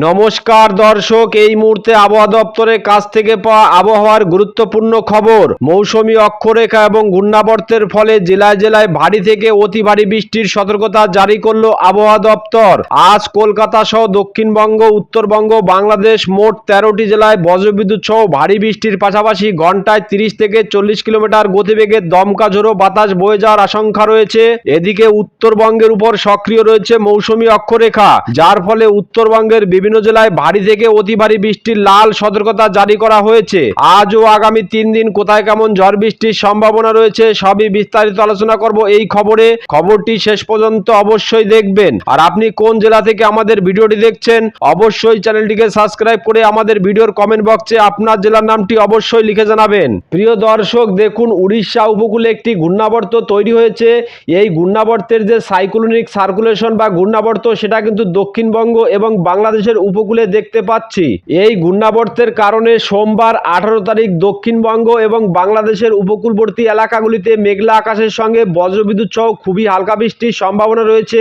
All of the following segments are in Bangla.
নমস্কার দর্শক, এই মুহূর্তে আবহাওয়া দপ্তরের কাছ থেকে পাওয়া আবহাওয়ার গুরুত্বপূর্ণ খবর। মৌসুমী অক্ষরেখা এবং ঘূর্ণাবর্তের ফলে জেলায় জেলায় ভারী থেকে অতি ভারী বৃষ্টির সতর্কতা জারি করল আবহাওয়া দপ্তর। আজ কলকাতা সহ দক্ষিণবঙ্গ, উত্তরবঙ্গ, বাংলাদেশ মোট তেরোটি জেলায় বজ্রবিদ্যুৎ সহ ভারী বৃষ্টির পাশাপাশি ঘন্টায় তিরিশ থেকে চল্লিশ কিলোমিটার গতিবেগে দমকা ঝোড়ো বাতাস বয়ে যাওয়ার আশঙ্কা রয়েছে। এদিকে উত্তরবঙ্গের উপর সক্রিয় রয়েছে মৌসুমী অক্ষরেখা, যার ফলে উত্তরবঙ্গের বিভিন্ন জেলায় ভারী থেকে অতি ভারী বৃষ্টির লাল সতর্কতা জারি করা হয়েছে। আজ ও আগামী তিন দিন কোথায় কেমন ঝড় বৃষ্টির সম্ভাবনা রয়েছে সবই বিস্তারিত আলোচনা করব এই খবরে। খবরটি শেষ পর্যন্ত অবশ্যই দেখবেন। আর আপনি কোন জেলা থেকে আমাদের ভিডিওটি দেখছেন, অবশ্যই চ্যানেলটিকে সাবস্ক্রাইব করে আমাদের ভিডিওর কমেন্ট বক্সে আপনার জেলার নামটি অবশ্যই লিখে জানাবেন। প্রিয় দর্শক, দেখুন উড়িষ্যা উপকূলে একটি ঘূর্ণাবর্ত তৈরি হয়েছে। এই ঘূর্ণাবর্তের যে সাইক্লোনিক সার্কুলেশন বা ঘূর্ণাবর্ত, সেটা কিন্তু দক্ষিণবঙ্গ এবং বাংলাদেশের উপকূলে দেখতে পাচ্ছি। এই ঘূর্ণাবর্তের কারণে সোমবার আঠারো তারিখ দক্ষিণবঙ্গ এবং বাংলাদেশের উপকূলবর্তী এলাকাগুলিতে মেঘলা আকাশের সঙ্গে বজ্রবিদ্যুৎ সহ খুবই হালকা বৃষ্টির সম্ভাবনা রয়েছে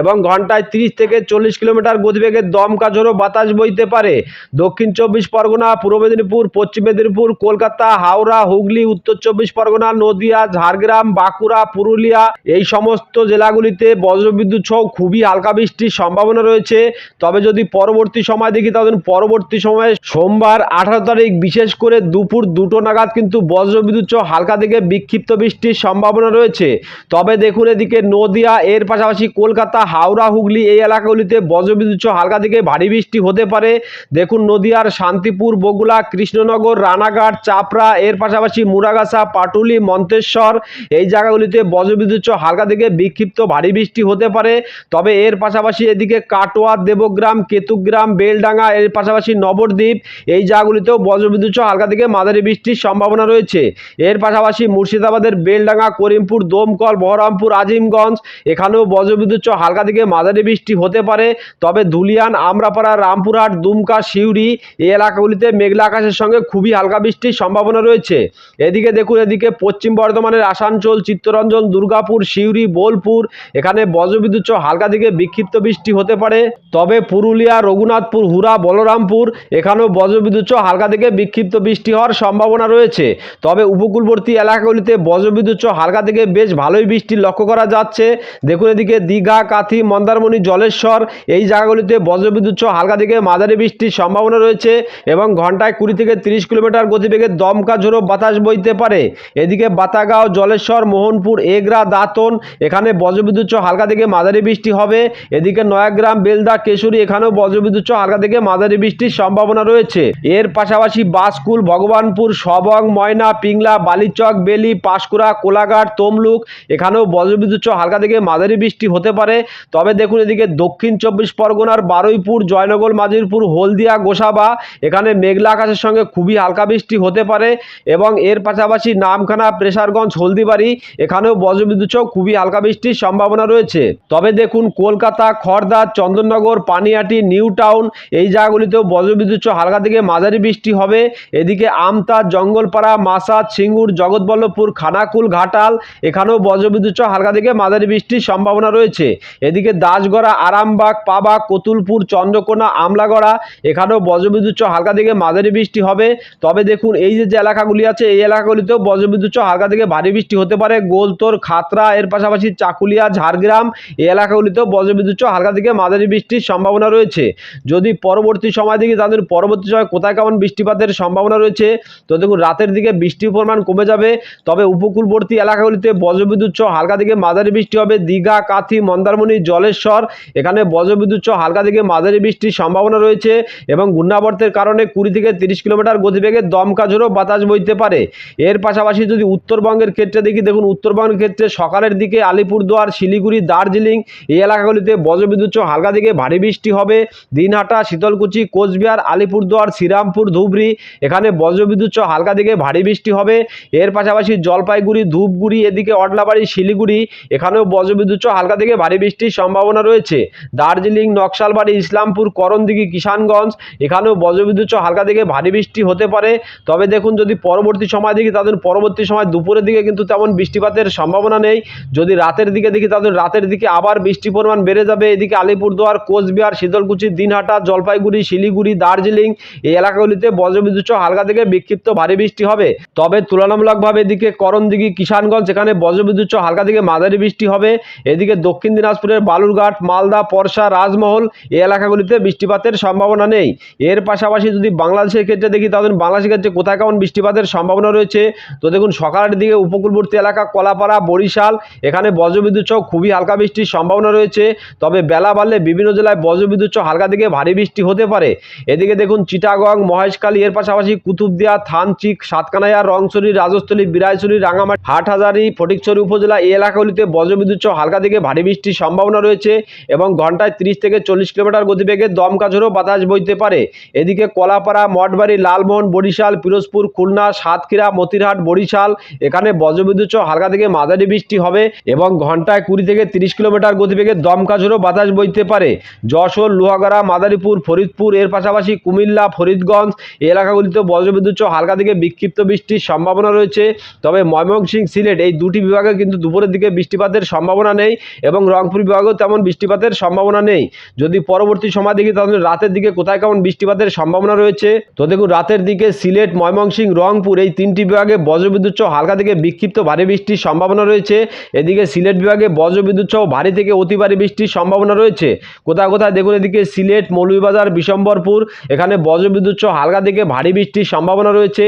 এবং ঘন্টায় তিরিশ থেকে চল্লিশ কিলোমিটার গতিবেগে দমকা ঝোড়ো বাতাস বইতে পারে। দক্ষিণ চব্বিশ পরগনা, পূর্ব মেদিনীপুর, পশ্চিম মেদিনীপুর, কলকাতা, হাওড়া, হুগলি, উত্তর চব্বিশ পরগনা, নদিয়া, ঝাড়গ্রাম, বাঁকুড়া, পুরুলিয়া এই সমস্ত জেলাগুলিতে বজ্রবিদ্যুৎ সহ খুবই হালকা বৃষ্টির সম্ভাবনা রয়েছে। তবে যদি পরবর্তী সময় দেখি তাহলে পরবর্তী সময়ে সোমবার আঠারো তারিখ বিশেষ করে দুপুর দুটো নাগাদ কিন্তু বজ্রবিদ্যুৎ সহ হালকা থেকে বিক্ষিপ্ত বৃষ্টির সম্ভাবনা রয়েছে। তবে দেখুন এদিকে নদিয়া, এর পাশাপাশি কলকাতা, হাওড়া, হুগলি এই এলাকাগুলিতে বজ্রবিদ্যুৎ সহ হালকা থেকে ভারী বৃষ্টি হতে পারে। দেখুন নদিয়ার শান্তিপুর বগুলা কৃষ্ণনগর, রানাঘাট, চাপড়া, এর পাশাপাশি মুরাগাছা পাটুলি, মন্তেশ্বর এই জায়গাগুলিতে বজ্রবিদ্যুৎ সহ হালকা থেকে বিক্ষিপ্ত ভারী বৃষ্টি হতে পারে। তবে এর পাশাপাশি এদিকে কাটোয়া, দেবগ্রাম কেতুগ্রাম বেলডাঙ্গা, এর পাশাপাশি নবদ্বীপ, এই জায়গাগুলিতেও বজ্রবিদ্যুৎ সহ হালকা থেকে মাঝারি বৃষ্টির সম্ভাবনা রয়েছে। এর পাশাপাশি মুর্শিদাবাদের বেলডাঙ্গা, করিমপুর, দমকল, বহরমপুর, আজিমগঞ্জ, এখানেও বজ্রবিদ্যুৎ সহ হালকা থেকে মাঝারি বৃষ্টি হতে পারে। তবে ধুলিয়ান, আমরাপাড়া, রামপুরহাট, দুমকা শিউরি এই এলাকাগুলিতে মেঘলা আকাশের সঙ্গে খুবই হালকা বৃষ্টির সম্ভাবনা রয়েছে। এদিকে দেখুন, এদিকে পশ্চিম বর্ধমানের আসানসোল, চিত্তরঞ্জন, দুর্গাপুর শিউরি বোলপুর, এখানে বজ্রবিদ্যুৎ সহ হালকা থেকে বিক্ষিপ্ত বৃষ্টি হতে পারে। তবে পুরুলিয়া রঘুনাথপুর, হুরা, বলরামপুর, এখানেও বজ্রবিদ্যুৎ সহ হালকা থেকে বিক্ষিপ্ত বৃষ্টি হওয়ার সম্ভাবনা রয়েছে। তবে উপকূলবর্তী এলাকাগুলিতে বজ্রবিদ্যুৎ সহ হালকা থেকে বেশ ভালোই বৃষ্টি লক্ষ্য করা যাচ্ছে। দেখুন এদিকে দীঘা, কাথি, মন্দারমণি, জলেশ্বর, এই জায়গাগুলিতে বজ্রবিদ্যুৎ সহ হালকা থেকে মাঝারি বৃষ্টির সম্ভাবনা রয়েছে এবং ঘন্টায় কুড়ি থেকে তিরিশ কিলোমিটার গতিবেগে দমকা ঝোড়ো বাতাস বইতে পারে। এদিকে বাতাগাঁও, জলেশ্বর, মোহনপুর, এগরা, দাঁতন, এখানে বজ্রবিদ্যুৎ সহ হালকা থেকে মাঝারি বৃষ্টি হবে। এদিকে নয়াগ্রাম, বেলদা, কেশরী, এখানেও বজ্রবিদ্যুৎ হালকা থেকে মাঝারি বৃষ্টির সম্ভাবনা রয়েছে। এর পাশাপাশি বাসকুল, ভগবানপুর, সবং, ময়না, পিংলা, বালিচক, বেলি, পাঁশকুড়া, কোলাঘাট, তমলুক, এখানেও বজ্রবিদ্যুৎ হালকা থেকে মাঝারি বৃষ্টি হতে পারে। তবে দেখুন এদিকে দক্ষিণ চব্বিশ পরগনার বারুইপুর, জয়নগর, মাজিরপুর, হলদিয়া, গোসাবা, এখানে মেঘলা আকাশের সঙ্গে খুবই হালকা বৃষ্টি হতে পারে এবং এর পাশাপাশি নামখানা, প্রেসারগঞ্জ, হলদিবাড়ি, এখানেও বজ্রবিদ্যুৎ খুবই হালকা বৃষ্টির সম্ভাবনা রয়েছে। তবে দেখুন কলকাতা খড়দা চন্দননগর, পানিয়াটি, নিউ টাউন, এই জায়গাগুলিতেও বজ্রবিদ্যুৎ হালকা থেকে মাঝারি বৃষ্টি হবে। এদিকে আমতা, জঙ্গলপাড়া, মাসাদ, সিঙ্গুর, জগৎবল্লভপুর, খানাকুল, ঘাটাল, এখানেও বজ্রবিদ্যুৎ হালকা থেকে মাঝারি বৃষ্টির সম্ভাবনা রয়েছে। এদিকে দাসগড়া, আরামবাগ, পাবা, কতুলপুর, চন্দ্রকোনা, আমলাগড়া, এখানেও বজ্রবিদ্যুৎ হালকা থেকে মাঝারি বৃষ্টি হবে। তবে দেখুন, এই যে যে এলাকাগুলি আছে, এই এলাকাগুলিতেও বজ্রবিদ্যুৎ হালকা থেকে ভারী বৃষ্টি হতে পারে। গোলতোর, খাতরা, এর পাশাপাশি চাকুলিয়া, ঝাড়গ্রাম, এই এলাকাগুলিতেও বজ্রবিদ্যুৎ হালকা থেকে মাঝারি বৃষ্টির সম্ভাবনা রয়েছে। যদি পরবর্তী সময় দেখি তাদের পরবর্তী সময় কোথায় কেমন বৃষ্টিপাতের সম্ভাবনা রয়েছে, তো দেখুন রাতের দিকে বৃষ্টির পরিমাণ কমে যাবে, তবে উপকূলবর্তী এলাকাগুলিতে বজ্রবিদ্যুৎ সহ হালকা থেকে মাঝারি বৃষ্টি হবে, দীঘা, কাথি, মন্দারমণি, জলেশ্বর, এখানে বজ্রবিদ্যুৎ সহ হালকা থেকে মাঝারি বৃষ্টির সম্ভাবনা রয়েছে এবং ঘূর্ণাবর্তের কারণে কুড়ি থেকে তিরিশ কিলোমিটার গতিবেগে দমকা ঝোড়ো বাতাস বইতে পারে। এর পাশাপাশি যদি উত্তরবঙ্গের ক্ষেত্রে দেখি, দেখুন উত্তরবঙ্গের ক্ষেত্রে সকালের দিকে আলিপুরদুয়ার, শিলিগুড়ি, দার্জিলিং এই এলাকাগুলিতে বজ্রবিদ্যুৎ সহ হালকা থেকে ভারী বৃষ্টি হবে। দিনহাটা, শীতলকুচি, কোচবিহার, আলিপুরদুয়ার, শ্রীরামপুর, ধুবড়ি। এখানে বজ্রবিদ্যুৎ সহ হালকা থেকে ভারী বৃষ্টি হবে। এর পাশাপাশি জলপাইগুড়ি, ধূপগুড়ি, এদিকে অডলাবাড়ি, শিলিগুড়ি, এখানেও বজ্রবিদ্যুৎ সহ হালকা থেকে ভারী বৃষ্টির সম্ভাবনা রয়েছে। দার্জিলিং, নকশালবাড়ি, ইসলামপুর, করণদিঘি, কিষানগঞ্জ, এখানেও বজ্রবিদ্যুৎ সহ হালকা থেকে ভারী বৃষ্টি হতে পারে। তবে দেখুন, যদি পরবর্তী সময় দেখি, তাদের পরবর্তী সময় দুপুরের দিকে কিন্তু তেমন বৃষ্টিপাতের সম্ভাবনা নেই। যদি রাতের দিকে দেখি, তাদের রাতের দিকে আবার বৃষ্টির পরিমাণ বেড়ে যাবে। এদিকে আলিপুরদুয়ার, কোচবিহার, শীতলকুচি দিনহাটা, জলপাইগুড়ি, শিলিগুড়ি, দার্জিলিং এই এলাকাগুলিতে বজ্রবিদ্যুৎ হালকা থেকে বিক্ষিপ্ত ভারী বৃষ্টি হবে। তবে তুলনামূলকভাবে এদিকে করণদিঘি, কিষানগঞ্জ এখানে বজ্রবিদ্যুৎ হালকা থেকে মাঝারি বৃষ্টি হবে। এদিকে দক্ষিণ দিনাজপুরের বালুরঘাট, মালদা, পরশা, রাজমহল এই এলাকাগুলিতে বৃষ্টিপাতের সম্ভাবনা নেই। এর পাশাপাশি যদি বাংলাদেশের ক্ষেত্রে দেখি, তাহলে বাংলাদেশের ক্ষেত্রে কোথায় কেমন বৃষ্টিপাতের সম্ভাবনা রয়েছে? তো দেখুন, সকালের দিকে উপকূলবর্তী এলাকা কলাপাড়া, বরিশাল এখানে বজ্রবিদ্যুৎ খুবই হালকা বৃষ্টির সম্ভাবনা রয়েছে। তবে বেলা বাড়লে বিভিন্ন জেলায় বজ্রবিদ্যুৎ হালকা থেকে ভারী বৃষ্টি হতে পারে। এদিকে দেখুন, চিটাগং, মহেশখালী, এর পাশাপাশি কুতুবদিয়া, থানচিক, সাতকানাইয়া রংছড়ি রাজস্থলী বিরাইছড়ি রাঙামাটি হাটহাজারি, ফটিকছড়ি উপজেলা এই এলাকাগুলিতে বজ্রবিদ্যুৎ সহ হালকা থেকে ভারী বৃষ্টির সম্ভাবনা রয়েছে এবং ঘন্টায় তিরিশ থেকে চল্লিশ কিলোমিটার গতিবেগে দমকা ঝোড়ো বাতাস বইতে পারে। এদিকে কলাপাড়া, মঠবাড়ি, লালমোহন, বরিশাল, পিরোজপুর, খুলনা, সাতক্ষীরা, মতিরহাট, বরিশাল, এখানে বজ্রবিদ্যুৎ সহ হালকা থেকে মাঝারি বৃষ্টি হবে এবং ঘন্টায় কুড়ি থেকে তিরিশ কিলোমিটার গতিবেগে দমকা ঝোড়ো বাতাস বইতে পারে। যশোর লোহাগাড়া মাদারীপুর, ফরিদপুর, এর পাশাপাশি কুমিল্লা, ফরিদগঞ্জ এলাকাগুলিতে বজ্রবিদ্যুৎ সহ হালকা থেকে বিক্ষিপ্ত বৃষ্টির সম্ভাবনা রয়েছে। তবে ময়মনসিংহ সিলেট এই দুটি বিভাগে কিন্তু দুপুরের দিকে বৃষ্টিপাতের সম্ভাবনা নেই এবং রংপুর বিভাগেও তেমন বৃষ্টিপাতের সম্ভাবনা নেই। যদি পরবর্তী সময় দেখি, তাহলে রাতের দিকে কোথায় কেমন বৃষ্টিপাতের সম্ভাবনা রয়েছে? তো দেখুন, রাতের দিকে সিলেট, ময়মনসিংহ, রংপুর এই তিনটি বিভাগে বজ্রবিদ্যুৎ সহ হালকা থেকে বিক্ষিপ্ত ভারী বৃষ্টির সম্ভাবনা রয়েছে। এদিকে সিলেট বিভাগে বজ্রবিদ্যুৎ সহ ভারী থেকে অতি ভারী বৃষ্টির সম্ভাবনা রয়েছে। কোথায় কোথায় দেখুন, এদিকে সিলেট, মৌলভীবাজার, বিশম্বরপুর, এখানে বজ্রবিদ্যুৎ সহ হালকা থেকে ভারী বৃষ্টির সম্ভাবনা রয়েছে।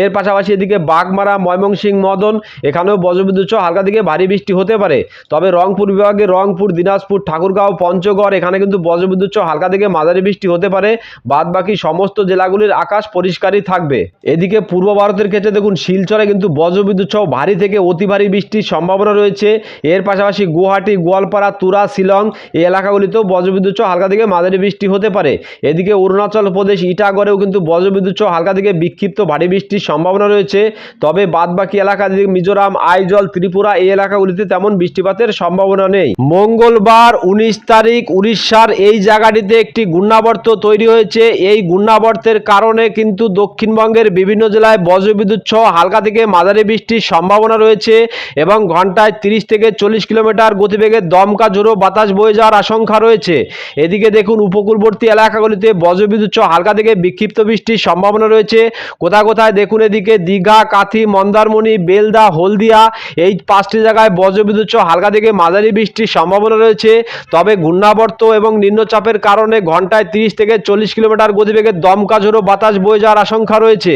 এর পাশাপাশি এদিকে বাগমারা, ময়মনসিংহ, মদন, এখানেও বজ্রবিদ্যুৎ সহ হালকা থেকে ভারী বৃষ্টি হতে পারে। তবে রংপুর বিভাগে রংপুর, দিনাজপুর, ঠাকুরগাঁও, পঞ্চগড়, এখানে কিন্তু বজ্রবিদ্যুৎ সহ হালকা থেকে মাঝারি বৃষ্টি হতে পারে। বাদ বাকি সমস্ত জেলাগুলির আকাশ পরিষ্কারই থাকবে। এদিকে পূর্ব ভারতের ক্ষেত্রে দেখুন, শিলচরে কিন্তু বজ্রবিদ্যুৎ সহ ভারী থেকে অতি ভারী বৃষ্টির সম্ভাবনা রয়েছে। এর পাশাপাশি গুয়াহাটি, গোয়ালপাড়া, তুরা, শিলং এই এলাকাগুলিতেও বজ্রবিদ্যুৎ সহ হালকা থেকে মাঝারি বৃষ্টি হতে পারে। এদিকে অরুণাচল প্রদেশ, ইটাগড়েও কিন্তু বজ্রবিদ্যুৎ সহ হালকা থেকে বিক্ষিপ্ত ভারী বৃষ্টির সম্ভাবনা রয়েছে। তবে বাদ বাকি এলাকা মিজোরাম, আইজল, ত্রিপুরা এই এলাকাগুলিতে তেমন বৃষ্টিপাতের সম্ভাবনা নেই। মঙ্গলবার উনিশ তারিখ উড়িষ্যার এই জায়গাটিতে একটি ঘূর্ণাবর্ত তৈরি হয়েছে। এই ঘূর্ণাবর্তের কারণে কিন্তু দক্ষিণবঙ্গের বিভিন্ন জেলায় বজ্রবিদ্যুৎ সহ হালকা থেকে মাঝারি বৃষ্টির সম্ভাবনা রয়েছে এবং ঘন্টায় তিরিশ থেকে চল্লিশ কিলোমিটার গতিবেগে দমকা ঝোড়ো বাতাস বয়ে যাওয়ার আশঙ্কা রয়েছে। এদিকে দেখুন উপকূলবর্তী এলাকাগুলিতে বজ্রবিদ্যুৎ সহ হালকা থেকে বিক্ষিপ্ত বৃষ্টির সম্ভাবনা রয়েছে। কোথায় কোথায় দেখুন এদিকে দীঘা, কাথি, মন্দারমণি, বেলদা, হলদিয়া, এই পাঁচটি জায়গায় বজ্রবিদ্যুৎ সহ হালকা থেকে মাঝারি বৃষ্টির সম্ভাবনা রয়েছে। তবে ঘূর্ণাবর্ত এবং নিম্নচাপের কারণে ঘন্টায় তিরিশ থেকে চল্লিশ কিলোমিটার গতিবেগে দমকা ঝোড়ো বাতাস বয়ে যাওয়ার আশঙ্কা রয়েছে।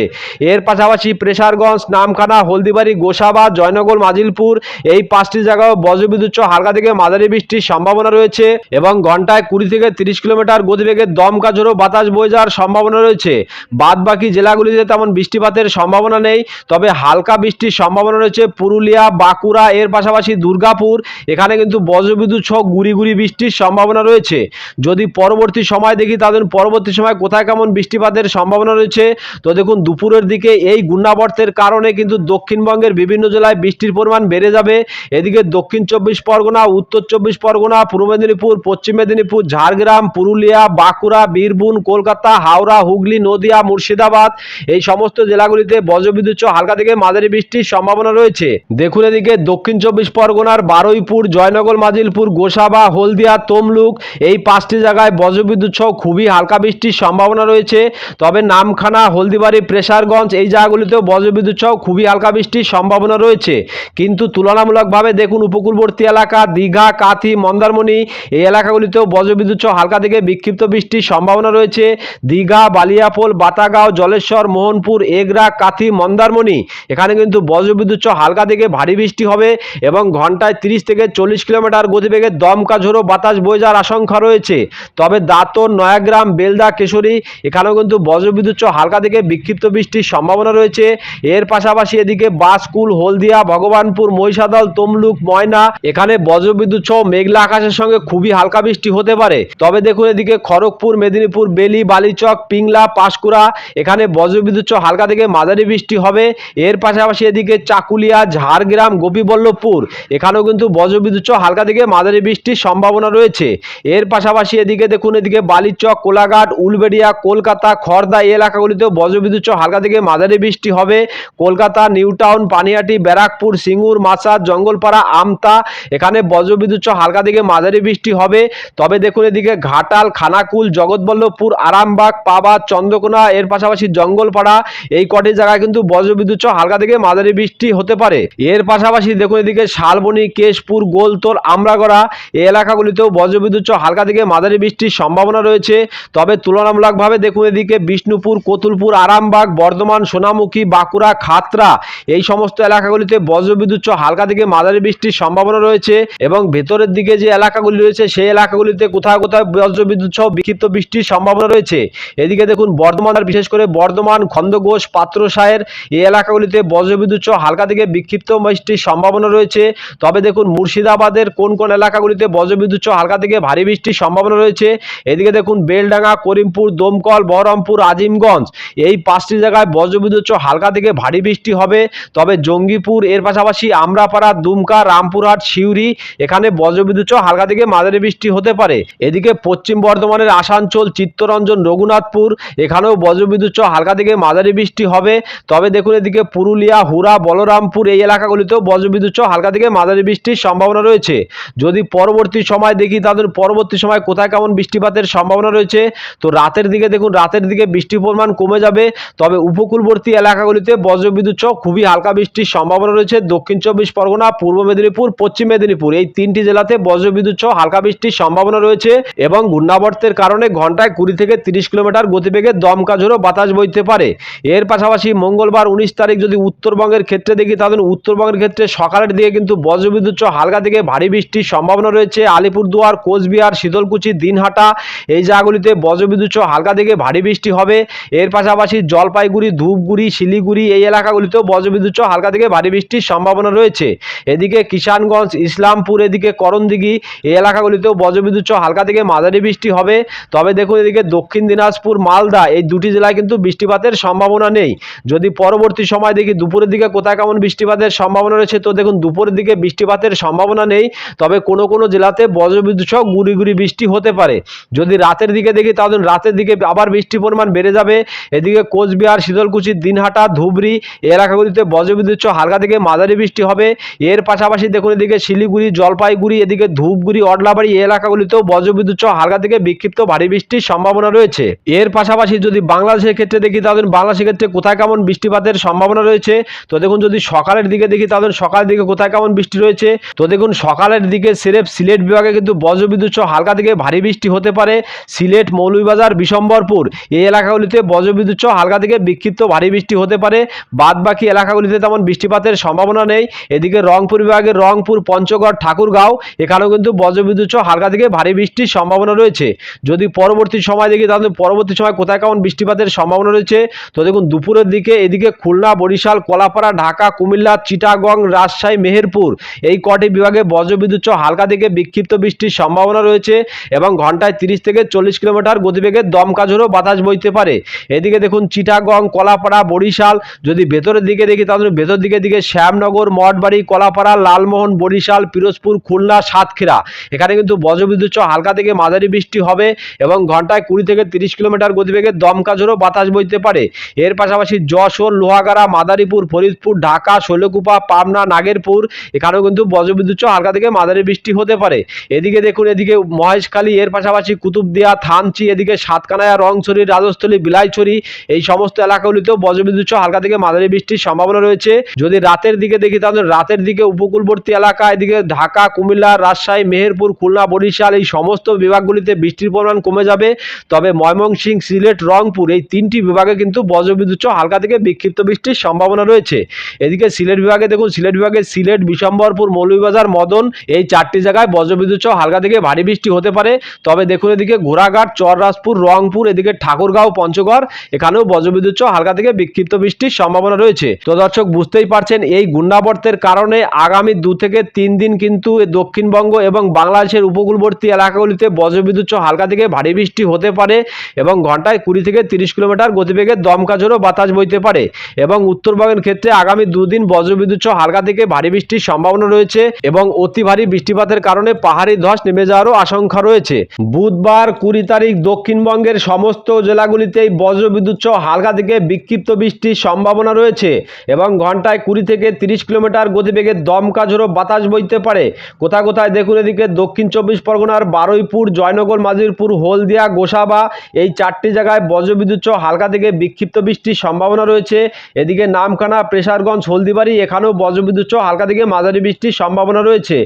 এর পাশাপাশি প্রেসারগঞ্জ, নামখানা, হলদিবাড়ি, গোসাবা, জয়নগর, মাজিলপুর, এই পাঁচটি জায়গায় বজ্রবিদ্যুৎ সহ হালকা থেকে মাঝারি বৃষ্টির সম্ভাবনা রয়েছে এবং ঘন্টায় কুড়ি থেকে তিরিশ কিলোমিটার গতিবেগে দমকা ঝোড়ো বাতাস বয়ে যাওয়ার সম্ভাবনা রয়েছে। বাদ বাকি জেলাগুলিতে তেমন বৃষ্টিপাতের সম্ভাবনা নেই, তবে হালকা বৃষ্টির সম্ভাবনা রয়েছে পুরুলিয়া, বাঁকুড়া, এর পাশাপাশি দুর্গাপুর। এখানে কিন্তু বজ্রবিদ্যুৎ সহ গুড়ি গুড়ি বৃষ্টির সম্ভাবনা রয়েছে। যদি পরবর্তী সময় দেখি তাদের পরবর্তী সময় কোথায় কেমন বৃষ্টিপাতের সম্ভাবনা রয়েছে। তো দেখুন দুপুরের দিকে এই ঘূর্ণাবর্তের কারণে কিন্তু দক্ষিণবঙ্গের বিভিন্ন জেলায় বৃষ্টির পরিমাণ বেড়ে যাবে। এদিকে দক্ষিণ চব্বিশ পরগনা, উত্তর চব্বিশ পরগনা, পূর্ব মেদিনীপুর, পশ্চিম মেদিনীপুর, ঝাড়গ্রাম পুরুলিয়া, বাঁকুড়া, বীরভূম, কলকাতা, হাওড়া, হুগলি, নদিয়া, মুর্শিদাবাদ এই সমস্ত জেলাগুলিতে বজ্রবিদ্যুৎ হালকা থেকে মাঝারি বৃষ্টির সম্ভাবনা রয়েছে। দেখুন এদিকে দক্ষিণ চব্বিশ পরগনার বারুইপুর, জয়নগর, মাজিলপুর, গোসাবা, হলদিয়া, তমলুক এই পাঁচটি জায়গায় বজ্রবিদ্যুৎ সহ খুবই হালকা বৃষ্টির সম্ভাবনা রয়েছে। তবে নামখানা, হলদিবাড়ি, প্রেসারগঞ্জ এই জায়গাগুলিতেও বজ্রবিদ্যুৎ সহ খুবই হালকা বৃষ্টির সম্ভাবনা রয়েছে। কিন্তু তুলনামূলকভাবে দেখুন উপকূলবর্তী এলাকা, দীঘা, কাথি, মন্দারমণি এই এলাকাগুলিতেও বজ্রবিদ্যুৎ সহ হালকা থেকে বিক্ষিপ্ত বৃষ্টির সম্ভাবনা রয়েছে। দীঘা, বালিয়াপোল, বাতাগাঁও, জলেশ্বর, মোহনপুর, এগরা, কাথি, মন্দারমণি। এখানে কিন্তু বজ্রবিদ্যুৎ হালকা থেকে ভারী বৃষ্টি হবে এবং ঘন্টায় তিরিশ থেকে চল্লিশ কিলোমিটার গতিবেগে দমকা ঝোড়ো বাতাস বয়ে যাওয়ার আশঙ্কা রয়েছে। তবে দাঁতন, নয়াগ্রাম, বেলদা, কেশরী, এখানেও কিন্তু বজ্রবিদ্যুৎ হালকা থেকে বিক্ষিপ্ত বৃষ্টির সম্ভাবনা রয়েছে। এর পাশাপাশি এদিকে বাসকুল, হলদিয়া, ভগবানপুর, মহিষাদল, তমলুক, ময়না, এখানে বজ্রবিদ্যুৎ সহ মেঘলা আকাশের সঙ্গে খুবই হালকা বৃষ্টি হতে পারে। তবে দেখুন এদিকে খড়গপুর, মেদিনীপুর, বেলি, বালিচক, পিংলা, পাঁশকুড়া, এখানে বজ্রবিদ্যুৎ হালকা থেকে মাঝারি বৃষ্টি হবে। এর পাশাপাশি এদিকে চাকুলিয়া, ঝাড়গ্রাম, গোপীবল্লভপুর, এখানেও কিন্তু বজ্রবিদ্যুৎ হালকা থেকে মাঝারি বৃষ্টির সম্ভাবনা রয়েছে। এর পাশাপাশি এদিকে দেখুন, এদিকে বালিচক, কোলাঘাট, উলবেড়িয়া, কলকাতা খড়দা এই এলাকাগুলিতেও বজ্রবিদ্যুৎ হালকা থেকে মাঝারি বৃষ্টি হবে। কলকাতা নিউ টাউন পানিহাটি ব্যারাকপুর, সিঙ্গুর মাসাদ জঙ্গলপাড়া, আমতা, এখানে বজ্রবিদ্যুৎ হালকা থেকে মাঝারি বৃষ্টি হবে। তবে দেখুন, এদিকে ঘাট ঘাটাল খানাকুল, জগৎবল্লভপুর, আরামবাগ, পাবা, চন্দ্রকোনা, এর পাশাপাশি জঙ্গলপাড়া, এই কটি জায়গায় কিন্তু বজ্রবিদ্যুৎ সহ হালকা থেকে মাঝারি বৃষ্টি হতে পারে। এর পাশাপাশি দেখুন এদিকে শালবনি, কেশপুর, গোলতোর, আমরাগড়া, এই এলাকাগুলিতেও বজ্রবিদ্যুৎ সহ হালকা থেকে মাঝারি বৃষ্টির সম্ভাবনা রয়েছে। তবে তুলনামূলকভাবে দেখুন এদিকে বিষ্ণুপুর, কতুলপুর, আরামবাগ, বর্ধমান, সোনামুখী, বাঁকুড়া খাতরা এই সমস্ত এলাকাগুলিতে বজ্রবিদ্যুৎ সহ হালকা থেকে মাঝারি বৃষ্টির সম্ভাবনা রয়েছে। এবং ভেতরের দিকে যে এলাকাগুলি রয়েছে, সেই এলাকাগুলিতে কোথাও কোথাও বজ্রবিদ্যুৎ সহ বিক্ষিপ্ত বৃষ্টির সম্ভাবনা রয়েছে। এদিকে দেখুন, বর্ধমান আর বিশেষ করে বর্ধমান খন্দঘোষ পাত্রসায়ের এই এলাকাগুলিতে বজ্রবিদ্যুৎ সহ হালকা থেকে বিক্ষিপ্ত বৃষ্টির সম্ভাবনা রয়েছে। তবে দেখুন, মুর্শিদাবাদের কোন কোন এলাকাগুলিতে বজ্রবিদ্যুৎ সহ হালকা থেকে ভারী বৃষ্টির সম্ভাবনা রয়েছে। এদিকে দেখুন, বেলডাঙ্গা, করিমপুর, দমকল, বহরমপুর, আজিমগঞ্জ এই পাঁচটি জায়গায় বজ্রবিদ্যুৎ সহ হালকা থেকে ভারী বৃষ্টি হবে। তবে জঙ্গিপুর, এর পাশাপাশি আমরাপাড়া, দুমকা, রামপুরহাট, সিউড়ি এখানে বজ্রবিদ্যুৎ সহ হালকা থেকে মাঝারি বৃষ্টি হতে পারে। এদিকে পশ্চিম বর্ধমানের আসানসোল, চিত্তরঞ্জন, রঘুনাথপুর, এখানেও বজ্রবিদ্যুৎ সহ হালকা থেকে মাঝারি বৃষ্টি হবে। তবে দেখুন এদিকে পুরুলিয়া হুরা বলরামপুর এই এলাকাগুলিতেও বজ্রবিদ্যুৎ সহ হালকা থেকে মাঝারি বৃষ্টির সম্ভাবনা রয়েছে। যদি পরবর্তী সময় দেখি তাদের পরবর্তী সময় কোথায় কেমন বৃষ্টিপাতের সম্ভাবনা রয়েছে? তো রাতের দিকে দেখুন, রাতের দিকে বৃষ্টির পরিমাণ কমে যাবে। তবে উপকূলবর্তী এলাকাগুলিতে বজ্রবিদ্যুৎ সহ খুবই হালকা বৃষ্টির সম্ভাবনা রয়েছে। দক্ষিণ চব্বিশ পরগনা, পূর্ব মেদিনীপুর, পশ্চিম মেদিনীপুর এই তিনটি জেলাতে বজ্রবিদ্যুৎ সহ হালকা বৃষ্টির সম্ভাবনা রয়েছে এবং ঘূর্ণাবর্তের কারণে ঘন্টায় কুড়ি থেকে তিরিশ কিলোমিটার গতিবেগে দমকা ঝোড়ো বাতাস বইতে পারে। এর পাশাপাশি মঙ্গলবার উনিশ তারিখ যদি উত্তরবঙ্গের ক্ষেত্রে দেখি, তাহলে উত্তরবঙ্গের ক্ষেত্রে সকালের দিকে কিন্তু বজ্রবিদ্যুৎ হালকা থেকে ভারী বৃষ্টির সম্ভাবনা রয়েছে। আলিপুরদুয়ার, কোচবিহার, শীতলকুচি, দিনহাটা এই জায়গাগুলিতে বজ্রবিদ্যুৎ হালকা থেকে ভারী বৃষ্টি হবে। এর পাশাপাশি জলপাইগুড়ি, ধূপগুড়ি, শিলিগুড়ি এই এলাকাগুলিতেও বজ্রবিদ্যুৎ হালকা থেকে ভারী বৃষ্টির সম্ভাবনা রয়েছে। এদিকে কিষানগঞ্জ, ইসলামপুর, এদিকে করণদিঘি এই এলাকাগুলিতেও বজ্রবিদ্যুৎ হালকা থেকে মাঝারি বৃষ্টি হবে। তবে দেখুন এদিকে দক্ষিণ দিনাজপুর, মালদা এই দুটি জেলায় কিন্তু বৃষ্টিপাতের সম্ভাবনা নেই। যদি পরবর্তী সময় দেখি দুপুরের দিকে কোথায় কেমন বৃষ্টিপাতের সম্ভাবনা রয়েছে, তো দেখুন দুপুরের দিকে বৃষ্টিপাতের সম্ভাবনা নেই। তবে কোনো কোনো জেলাতে বজ্রবিদ্যুৎ সহ গুড়ি গুড়ি বৃষ্টি হতে পারে। যদি রাতের দিকে দেখি, তাহলে রাতের দিকে আবার বৃষ্টির পরিমাণ বেড়ে যাবে। এদিকে কোচবিহার, শীতলকুচি, দিনহাটা, ধুবড়ি এলাকাগুলিতে বজ্রবিদ্যুৎ সহ হালকা থেকে মাঝারি বৃষ্টি হবে। এর পাশাপাশি দেখুন এদিকে শিলিগুড়ি, জলপাইগুড়ি, এদিকে ধূপগুড়ি, অডলাবাড়ি এলাকাগুলিতেও বজ্রবিদ্যুৎ সহ হালকা থেকে বিক্ষিপ্ত ভারী বৃষ্টির সম্ভাবনা রয়েছে। এর পাশাপাশি যদি বাংলাদেশের ক্ষেত্রে দেখি, তাহলে বাংলাদেশের ক্ষেত্রে কোথায় কেমন বৃষ্টিপাতের সম্ভাবনা রয়েছে? তো দেখুন, যদি সকালের দিকে দেখি, তাহলে সকালের দিকে কোথায় কেমন বৃষ্টি রয়েছে? তো দেখুন, সকালের দিকে সিলেট সিলেট বিভাগে কিন্তু বজ্রবিদ্যুৎ সহ হালকা থেকে ভারী বৃষ্টি হতে পারে। সিলেট মৌলভীবাজার, বিশম্বরপুর এই এলাকাগুলিতে বজ্রবিদ্যুৎ সহ হালকা থেকে বিক্ষিপ্ত ভারী বৃষ্টি হতে পারে। বাদ বাকি এলাকাগুলিতে তেমন বৃষ্টিপাতের সম্ভাবনা নেই। এদিকে রংপুর বিভাগের রংপুর, পঞ্চগড়, ঠাকুরগাঁও, এখানেও কিন্তু বজ্রবিদ্যুৎ সহ হালকা থেকে ভারী বৃষ্টির সম্ভাবনা রয়েছে। যদি পরবর্তী সময় দেখি, তাহলে পরবর্তী সময় কোথায় কেমন বৃষ্টিপাতের সম্ভাবনা রয়েছে? তো দেখুন, দুপুরের দিকে এদিকে খুলনা, বরিশাল, কলাপাড়া, ঢাকা, কুমিল্লা, চিটাগং, রাজশাহী, মেহেরপুর এই কটি বিভাগে বজ্রবিদ্যুৎ হালকা থেকে বিক্ষিপ্ত বৃষ্টির সম্ভাবনা রয়েছে এবং ঘন্টায় তিরিশ থেকে চল্লিশ কিলোমিটার গতিবেগে দমকা ঝোড়ো বাতাস বইতে পারে। এদিকে দেখুন, চিটাগং, কলাপাড়া, বরিশাল যদি ভেতরের দিকে দেখি, তাহলে ভেতর দিকে দিকে শ্যামনগর, মঠবাড়ি, কলাপাড়া, লালমোহন, বরিশাল, পিরোজপুর, খুলনা, সাতক্ষীরা। এখানে কিন্তু বজ্রবিদ্যুৎ হালকা থেকে মাঝারি বৃষ্টি হবে এবং ঘন্টায় কুড়ি থেকে তিরিশ কিলোমিটার গতিবেগে দমকা বাতাস বইতে পারে। এর পাশাপাশি যশোর, লোহাগাড়া, মাদারীপুর, ফরিদপুর, ঢাকা, শৈলকুপা, পাবনা, নাগেরপুর, এখানেও কিন্তু বজ্রবিদ্যুৎ হালকা থেকে মাঝারি বৃষ্টি হতে পারে। এদিকে দেখুন, এদিকে মহেশখালী, এর পাশাপাশি কুতুবদিয়া, থানচি, এদিকে সাতকানায়া, রংছড়ি, রাজস্থলী, বিলাইছড়ি, এই সমস্ত এলাকাগুলিতেও বজ্রবিদ্যুৎ হালকা থেকে মাঝারি বৃষ্টির সম্ভাবনা রয়েছে। যদি রাতের দিকে দেখি, তাহলে রাতের দিকে উপকূলবর্তী এলাকা, এদিকে ঢাকা, কুমিল্লা, রাজশাহী, মেহেরপুর, খুলনা, বরিশাল, এই সমস্ত বিভাগগুলিতে বৃষ্টির পরিমাণ কমে যাবে। তবে ময়মনসিংহ সিলেট, রংপুর এই তিনটি বিভাগে কিন্তু বজ্রবিদ্যুৎ হালকা থেকে বিক্ষিপ্ত বৃষ্টির সম্ভাবনা রয়েছে। এদিকে সিলেট বিভাগে দেখুন, সিলেট বিভাগে সিলেট, বিশম্বরপুর, মৌলভীবাজার, মদন এই চারটি জায়গায় বজ্রবিদ্যুৎ হালকা থেকে ভারী বৃষ্টি হতে পারে। তবে দেখুন এদিকে ঘোড়াঘাট, চররাজপুর, রংপুর, এদিকে ঠাকুরগাঁও, পঞ্চগড় এখানেও বজ্রবিদ্যুৎ হালকা থেকে বিক্ষিপ্ত বৃষ্টির সম্ভাবনা রয়েছে। তো দর্শক, বুঝতেই পারছেন এই ঘূর্ণাবর্তের কারণে আগামী দু থেকে তিন দিন কিন্তু দক্ষিণবঙ্গ এবং বাংলাদেশের উপকূলবর্তী এলাকাগুলিতে বজ্রবিদ্যুৎ সহ হালকা থেকে ভারী বৃষ্টি হতে পারে এবং ঘন্টায় কুড়ি থেকে তিরিশ কিলোমিটার গতিবেগে দমকা ঝোড়ো বাতাস বইতে পারে এবং উত্তরবঙ্গের ক্ষেত্রে আগামী দুদিন বজ্রবিদ্যুৎ সহ হালকা থেকে ভারী বৃষ্টির সম্ভাবনা রয়েছে এবং অতি ভারী বৃষ্টিপাতের কারণে পাহাড়ি ধস নেমে যাওয়ারও আশঙ্কা রয়েছে। বুধবার কুড়ি তারিখ দক্ষিণবঙ্গের সমস্ত জেলাগুলিতেই বজ্রবিদ্যুৎ সহ হালকা থেকে বিক্ষিপ্ত বৃষ্টির সম্ভাবনা রয়েছে এবং ঘন্টায় কুড়ি থেকে তিরিশ কিলোমিটার গতিবেগে দমকা ঝোড়ো বাতাস বইতে পারে। কোথায় কোথায় দেখুন এদিকে দক্ষিণ চব্বিশ পরগনার বারুইপুর জয় জয়নগর মাজিরপুর হলদিয়া, গোসাবা এই চারটি জায়গায় বজ্রবিদ্যুৎ হালকা থেকে বিক্ষিপ্ত বৃষ্টির সম্ভাবনা রয়েছে। এদিকে নামখানা, প্রেসারগঞ্জ, হলদিবাড়ি এখানেও বজ্রবিদ্যুৎ হালকা থেকে মাঝারি বৃষ্টির সম্ভাবনা রয়েছে।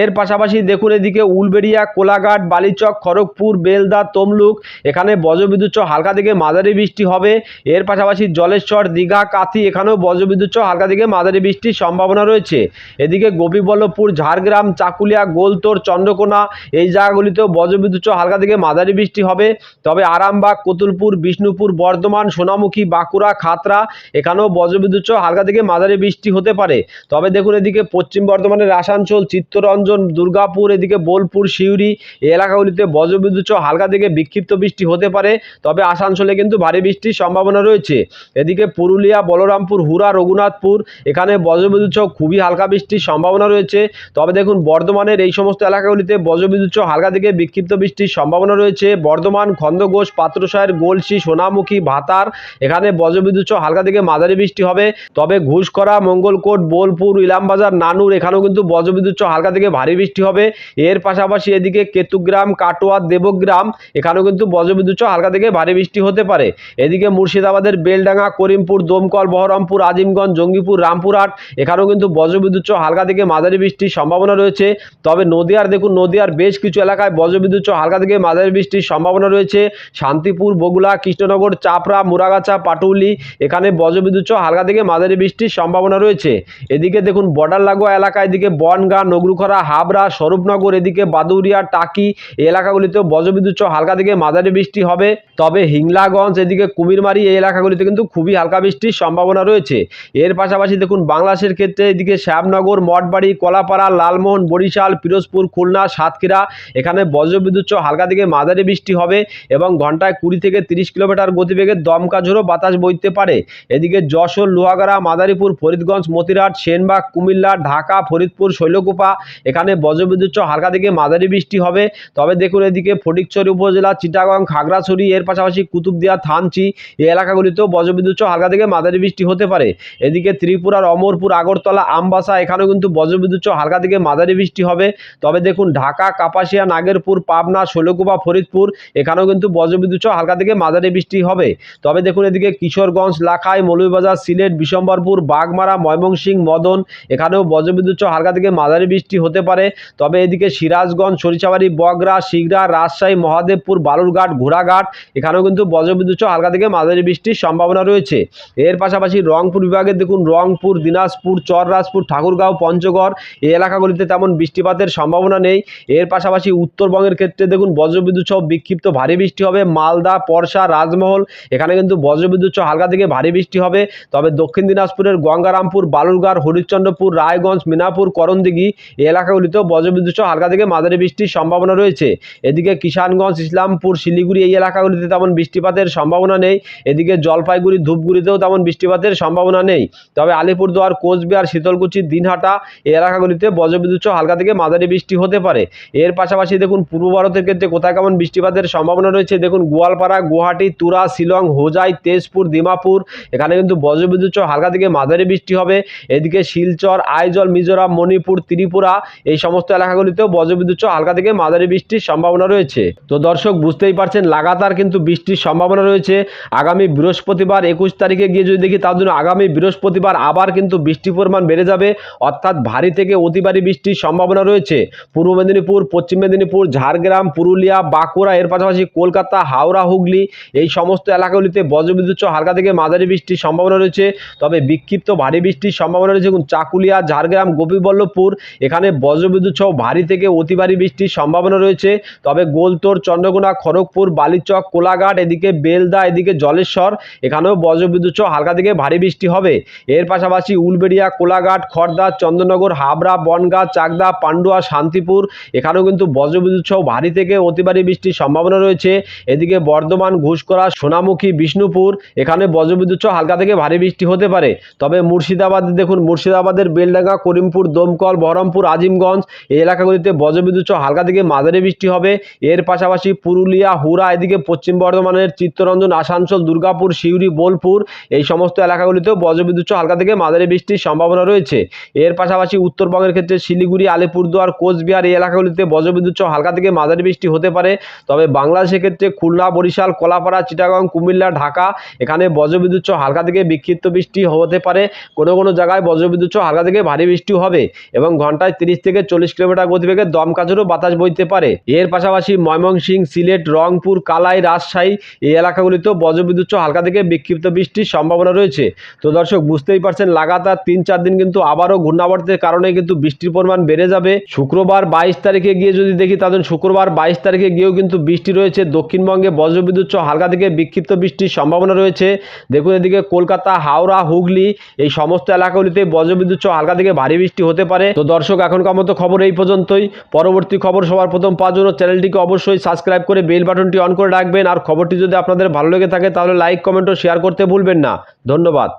এর পাশাপাশি দেখুন এদিকে উলবেড়িয়া, কোলাঘাট, বালিচক, খড়গপুর, বেলদা, তমলুক এখানে বজ্রবিদ্যুৎ হালকা থেকে মাঝারি বৃষ্টি হবে। এর পাশাপাশি জলেশ্বর, দীঘা, কাথি এখানেও বজ্রবিদ্যুৎ হালকা থেকে মাঝারি বৃষ্টির সম্ভাবনা রয়েছে। এদিকে গোপীবল্লভপুর, ঝাড়গ্রাম, চাকুলিয়া, গোলতোর, চন্দ্রকোনা এই জায়গাগুলিতেও বজ্রবিদ্যুৎ সহ হালকা থেকে মাঝারি বৃষ্টি হবে। তবে আরামবাগ, কতুলপুর, বিষ্ণুপুর, বর্ধমান, সোনামুখী, বাঁকুড়া, খাতরা, এখানেও বজ্রবিদ্যুৎ হালকা থেকে মাঝারি বৃষ্টি হতে পারে। তবে দেখুন এদিকে পশ্চিম বর্ধমানের আসানসোল, চিত্তরঞ্জন, দুর্গাপুর, এদিকে বোলপুর, সিউড়ি এই এলাকাগুলিতে বজ্রবিদ্যুৎ হালকা থেকে বিক্ষিপ্ত বৃষ্টি হতে পারে। তবে আসানসোলে কিন্তু ভারী বৃষ্টির সম্ভাবনা রয়েছে। এদিকে পুরুলিয়া, বলরামপুর হুরা রঘুনাথপুর, এখানে বজ্রবিদ্যুৎ খুবই হালকা বৃষ্টির সম্ভাবনা রয়েছে। তবে দেখুন বর্ধমানের এই সমস্ত এলাকাগুলিতে বজ্রবিদ্যুৎ হালকা থেকে বিক্ষিপ্ত বৃষ্টির সম্ভাবনা রয়েছে। বর্ধমান খন্দঘোষ পাত্রসায়ের গোলসি, সোনামুখী, ভাতার, এখানে বজ্রবিদ্যুৎ হালকা থেকে মাঝারি বৃষ্টি হবে। তবে ঘুষকরা মঙ্গলকোট, বোলপুর, ইলামবাজার, নানুর, এখানেও কিন্তু বজ্রবিদ্যুৎ হালকা থেকে ভারী বৃষ্টি হবে। এর পাশাপাশি এদিকে কেতুগ্রাম, কাটোয়া, দেবগ্রাম, এখানেও কিন্তু বজ্রবিদ্যুৎ হালকা থেকে ভারী বৃষ্টি হতে পারে। এদিকে মুর্শিদাবাদের বেলডাঙ্গা, করিমপুর, দমকল, বহরমপুর, আজিমগঞ্জ, জঙ্গিপুর, রামপুরহাট, এখানেও কিন্তু বজ্রবিদ্যুৎ হালকা থেকে মাঝারি বৃষ্টির সম্ভাবনা রয়েছে। তবে নদিয়ার, দেখুন, নদিয়ার বেশ কিছু এলাকায় বজ্রবিদ্যুৎ হালকা থেকে মাঝারি বৃষ্টির সম্ভাবনা রয়েছে। শান্তিপুর বগুলা কৃষ্ণনগর, চাপড়া, মুরাগাছা, পাটুলি, এখানে বজ্রবিদ্যুৎ হালকা থেকে মাঝারি বৃষ্টির সম্ভাবনা রয়েছে। এদিকে দেখুন বর্ডার লাগোয়া এলাকা এদিকে বনগাঁ, নগরুখরা, হাবড়া, স্বরূপনগর, এদিকে বাদুরিয়া টাকি এই এলাকাগুলিতেও বজ্রবিদ্যুৎ হালকা থেকে মাঝারি বৃষ্টি হবে। তবে হিংলাগঞ্জ, এদিকে কুমিরমারি এই এলাকাগুলিতে কিন্তু খুবই হালকা বৃষ্টির সম্ভাবনা রয়েছে। এর পাশাপাশি দেখুন, বাংলাদেশের ক্ষেত্রে এদিকে শ্যামনগর, মঠবাড়ি, কলাপাড়া, লালমোহন, বরিশাল, পিরোজপুর, খুলনা, সাতক্ষীরা, এখানে বজ্রবিদ্যুৎ সহ হালকা থেকে মাঝারি বৃষ্টি হবে এবং ঘন্টায় কুড়ি থেকে তিরিশ কিলোমিটার গতিবেগে দমকা ঝোড়ো বাতাস বইতে পারে। এদিকে যশোর, লোহাগাড়া, মাদারীপুর, ফরিদগঞ্জ, মতিরাট, সেনবাগ, কুমিল্লা, ঢাকা, ফরিদপুর, শৈলকুপা এখানে বজ্রবিদ্যুৎ হালকা থেকে মাঝারি বৃষ্টি হবে। তবে দেখুন এদিকে ফটিকছড়ি উপজেলা, চিটাগং, খাগড়াছড়ি, এর পাশাপাশি কুতুবদিয়া, থানচি এই এলাকাগুলিতেও বজ্রবিদ্যুৎ হালকা থেকে মাঝারি বৃষ্টি হতে পারে। এদিকে ত্রিপুরার অমরপুর আগরতলা, আমবাসা এখানেও কিন্তু বজ্রবিদ্যুৎ হালকা থেকে মাঝারি বৃষ্টি হবে। তবে দেখুন ঢাকা, কাপাসিয়া, নাগেরপুর, পাবনা শৈলকুপা, ফরিদপুর, এখানেও কিন্তু বজ্রবিদ্যুৎ সহ হালকা থেকে মাঝারি বৃষ্টি হবে। তবে দেখুন এদিকে কিশোরগঞ্জ, লাখাই, মৌলভীবাজার, সিলেট, বিশম্বরপুর, বাগমারা, ময়মনসিংহ, মদন, এখানেও বজ্রবিদ্যুৎ সহ হালকা থেকে মাঝারি বৃষ্টি হতে পারে। তবে এদিকে সিরাজগঞ্জ, সরিষাবাড়ি, বগরা, শিগরা, রাজশাহী, মহাদেবপুর, বালুরঘাট, ঘোড়াঘাট, এখানেও কিন্তু বজ্রবিদ্যুৎ সহ হালকা থেকে মাঝারি বৃষ্টির সম্ভাবনা রয়েছে। এর পাশাপাশি রংপুর বিভাগে দেখুন রংপুর, দিনাজপুর, চররাজপুর, ঠাকুরগাঁও, পঞ্চগড়, এই এলাকাগুলিতে তেমন বৃষ্টিপাতের সম্ভাবনা নেই। এর পাশাপাশি উত্তরবঙ্গের ক্ষেত্রে দেখুন বজ্রবিদ্যুৎ সহ বিক্ষিপ্ত ভারী বৃষ্টি হবে। মালদা, পরশা, রাজমহল, এখানে কিন্তু বজ্রবিদ্যুৎ সহ হালকা থেকে ভারী বৃষ্টি হবে। তবে দক্ষিণ দিনাজপুরের গঙ্গারামপুর, বালুরঘাট, হরিশ্চন্দ্রপুর, রায়গঞ্জ, মিনাপুর, করণদিঘি এই এলাকাগুলিতেও বজ্রবিদ্যুৎ সহ হালকা থেকে মাঝারি বৃষ্টির সম্ভাবনা রয়েছে। এদিকে কিষানগঞ্জ, ইসলামপুর, শিলিগুড়ি এই এলাকাগুলিতে তেমন বৃষ্টিপাতের সম্ভাবনা নেই। এদিকে জলপাইগুড়ি, ধূপগুড়িতেও তেমন বৃষ্টিপাতের সম্ভাবনা নেই। তবে আলিপুরদুয়ার, কোচবিহার, শীতলকুচি, দিনহাটা এই এলাকাগুলিতে বজ্রবিদ্যুৎ সহ হালকা থেকে মাঝারি বৃষ্টি হতে পারে। এর পাশাপাশি দেখুন পূর্ব ভারতের ক্ষেত্রে কোথায় কেমন বৃষ্টিপাতের সম্ভাবনা রয়েছে? দেখুন, গোয়ালপাড়া, গুয়াহাটি, তুরা, শিলং, হোজাই, তেজপুর দিমাপুর এখানে কিন্তু বজ্রবিদ্যুৎ হালকা থেকে মাঝারি বৃষ্টি হবে। এদিকে শিলচর, আইজল, মিজোরাম, মণিপুর, ত্রিপুরা এই সমস্ত এলাকাগুলিতেও বজ্রবিদ্যুৎ হালকা থেকে মাঝারি বৃষ্টির সম্ভাবনা রয়েছে। তো দর্শক, বুঝতেই পারছেন, লাগাতার কিন্তু বৃষ্টির সম্ভাবনা রয়েছে। আগামী বৃহস্পতিবার একুশ তারিখে গিয়ে যদি দেখি, তার জন্য আগামী বৃহস্পতিবার আবার কিন্তু বৃষ্টির পরিমাণ বেড়ে যাবে। অর্থাৎ ভারী থেকে অতি ভারী বৃষ্টির সম্ভাবনা রয়েছে। পূর্ব মেদিনীপুর, পশ্চিম মেদিনীপুর, ঝাড়গ্রাম পুরুলিয়া, বাঁকুড়া, এর পাশাপাশি কলকাতা, হাওড়া, হুগলি এই সমস্ত এলাকাগুলিতে বজ্রবিদ্যুৎ সহ হালকা থেকে মাঝারি বৃষ্টির সম্ভাবনা রয়েছে। তবে বিক্ষিপ্ত ভারী বৃষ্টির সম্ভাবনা রয়েছে এবং চাকুলিয়া, ঝাড়গ্রাম, গোপীবল্লভপুর এখানে বজ্রবিদ্যুৎ সহ ভারী থেকে অতি ভারী বৃষ্টির সম্ভাবনা রয়েছে। তবে গোলতোর, চন্দ্রকোনা, খড়গপুর, বালিচক, কোলাঘাট, এদিকে বেলদা, এদিকে জলেশ্বর এখানেও বজ্রবিদ্যুৎ সহ হালকা থেকে ভারী বৃষ্টি হবে। এর পাশাপাশি উলবেড়িয়া, কোলাঘাট খড়দা চন্দ্রনগর, হাবড়া, বনগাঁ, চাকদা, পান্ডুয়া, শান্তিপুর এখানেও কিন্তু বজ্রবিদ্যুৎ সহ ভারী থেকে অতি ভারী বৃষ্টির সম্ভাবনা রয়েছে। এদিকে বর্ধমান ঘুষকরা সোনামুখী, বিষ্ণুপুর, এখানে বজ্রবিদ্যুৎ হালকা থেকে ভারী বৃষ্টি হতে পারে। তবে মুর্শিদাবাদ, দেখুন, মুর্শিদাবাদের বেলডাঙ্গা, করিমপুর, দমকল, বহরমপুর, আজিমগঞ্জ এই এলাকাগুলিতে বজ্রবিদ্যুৎ হালকা থেকে মাঝারি বৃষ্টি হবে। এর পাশাপাশি পুরুলিয়া হুরা এদিকে পশ্চিম বর্ধমানের চিত্তরঞ্জন, আসানসোল, দুর্গাপুর, সিউড়ি, বোলপুর এই সমস্ত এলাকাগুলিতেও বজ্রবিদ্যুৎ হালকা থেকে মাঝারি বৃষ্টির সম্ভাবনা রয়েছে। এর পাশাপাশি উত্তরবঙ্গের ক্ষেত্রে শিলিগুড়ি, আলিপুরদুয়ার, কোচবিহার এই এলাকাগুলিতে বজ্রবিদ্যুৎ হালকা থেকে মাঝারি মাঝারি বৃষ্টি হতে পারে। তবে বাংলাদেশের ক্ষেত্রে খুলনা, বরিশাল, কলাপাড়া, চিটাগং, কুমিল্লা, ঢাকা এখানে বজ্রবিদ্যুৎ হালকা থেকে বিক্ষিপ্ত বৃষ্টি হতে পারে। কোনো কোনো জায়গায় বজ্রবিদ্যুৎ হালকা থেকে ভারী বৃষ্টি হবে এবং ঘন্টায় তিরিশ থেকে চল্লিশ কিলোমিটার গতিবেগে দমকাচেরও বাতাস বইতে পারে। এর পাশাপাশি ময়মনসিং, সিলেট, রংপুর, কালাই, রাজশাহী এই এলাকাগুলিতেও বজ্রবিদ্যুৎ হালকা থেকে বিক্ষিপ্ত বৃষ্টির সম্ভাবনা রয়েছে। তো দর্শক, বুঝতেই পারছেন, লাগাতার তিন চার দিন কিন্তু আবারও ঘূর্ণাবর্তের কারণে কিন্তু বৃষ্টির পরিমাণ বেড়ে যাবে। শুক্রবার বাইশ তারিখে গিয়ে যদি দেখি তাদের শুক্রবার বাইশ তারিখে গিয়েও কিন্তু বৃষ্টি রয়েছে। দক্ষিণবঙ্গে বজ্রবিদ্যুৎ সহ হালকা থেকে বিক্ষিপ্ত বৃষ্টির সম্ভাবনা রয়েছে। দেখুন এদিকে কলকাতা, হাওড়া, হুগলি এই সমস্ত এলাকাগুলিতে বজ্রবিদ্যুৎ সহ হালকা থেকে ভারী বৃষ্টি হতে পারে। তো দর্শক, এখনকার মতো খবর এই পর্যন্তই। পরবর্তী খবর সবার প্রথম পাওয়ার জন্য চ্যানেলটিকে অবশ্যই সাবস্ক্রাইব করে বেল বাটনটি অন করে রাখবেন। আর খবরটি যদি আপনাদের ভালো লেগে থাকে, তাহলে লাইক, কমেন্ট ও শেয়ার করতে ভুলবেন না। ধন্যবাদ।